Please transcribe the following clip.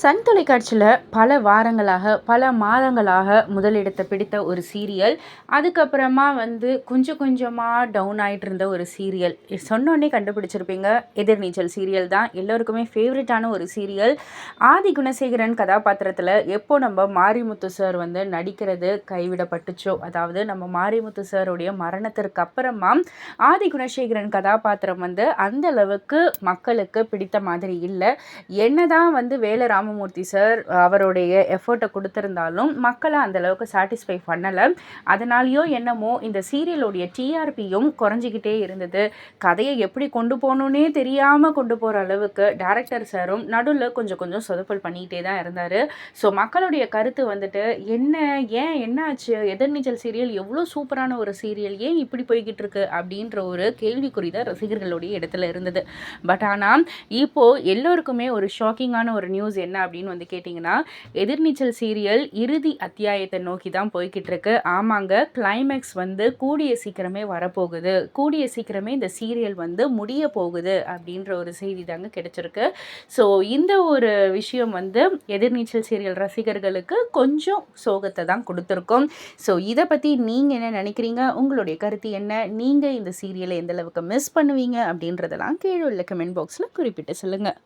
Sun தொலைக்காட்சியில் பல வாரங்களாக பல மாதங்களாக முதலிடத்தை பிடித்த ஒரு சீரியல். அதுக்கப்புறமா வந்து கொஞ்சம் கொஞ்சமாக டவுன் ஆகிட்டு இருந்த ஒரு சீரியல். சொன்னோடனே கண்டுபிடிச்சிருப்பீங்க எதிர்நீச்சல் சீரியல் தான். எல்லோருக்குமே ஃபேவரட்டான ஒரு சீரியல். ஆதி குணசேகரன் கதாபாத்திரத்தில் எப்போ நம்ம மாரிமுத்து சார் வந்து நடிக்கிறது கைவிடப்பட்டுச்சோ அதாவது நம்ம மாரிமுத்து சாருடைய மரணத்திற்கு அப்புறமா ஆதி குணசேகரன் கதாபாத்திரம் வந்து அந்த அளவுக்கு மக்களுக்கு பிடித்த மாதிரி இல்லை. என்னதான் வந்து வேலை ராமமூர்த்தி சார் அவருடைய எஃபர்ட்டை கொடுத்துருந்தாலும் மக்களை அந்தளவுக்கு சாட்டிஸ்ஃபை பண்ணலை. அதனாலேயோ என்னமோ இந்த சீரியலுடைய டிஆர்பியும் குறைஞ்சிக்கிட்டே இருந்தது. கதையை எப்படி கொண்டு போகணுன்னே தெரியாமல் கொண்டு போகிற அளவுக்கு டேரக்டர் சாரும் நடுவில் கொஞ்சம் கொஞ்சம் சொதப்பல் பண்ணிக்கிட்டே தான் இருந்தார். ஸோ மக்களுடைய கருத்து வந்துட்டு என்ன ஏன் என்ன ஆச்சு எதிர்நீச்சல் சீரியல் எவ்வளோ சூப்பரான ஒரு சீரியல் ஏன் இப்படி போய்கிட்டு இருக்கு அப்படின்ற ஒரு கேள்விக்குறி தான் ரசிகர்களுடைய இடத்துல இருந்தது. பட் ஆனால் இப்போது எல்லோருக்குமே ஒரு ஷாக்கிங்கான ஒரு நியூஸ் என்ன என்ன அப்படின்னு வந்து கேட்டிங்கன்னா எதிர்நீச்சல் சீரியல் இறுதி அத்தியாயத்தை நோக்கி தான் போய்கிட்டு இருக்கு ஆமாங்க கிளைமேக்ஸ் வந்து கூடிய சீக்கிரமே வரப்போகுது. கூடிய சீக்கிரமே இந்த சீரியல் வந்து முடிய போகுது அப்படின்ற ஒரு செய்தி தாங்க கிடைச்சிருக்கு. ஸோ இந்த ஒரு விஷயம் வந்து எதிர்நீச்சல் சீரியல் ரசிகர்களுக்கு கொஞ்சம் சோகத்தை தான் கொடுத்துருக்கோம். ஸோ இதை பற்றி நீங்கள் என்ன நினைக்கிறீங்க? உங்களுடைய கருத்து என்ன? நீங்கள் இந்த சீரியலை எந்த அளவுக்கு மிஸ் பண்ணுவீங்க அப்படின்றதெல்லாம் கீழே உள்ள கமெண்ட் பாக்ஸில் குறிப்பிட்டு சொல்லுங்கள்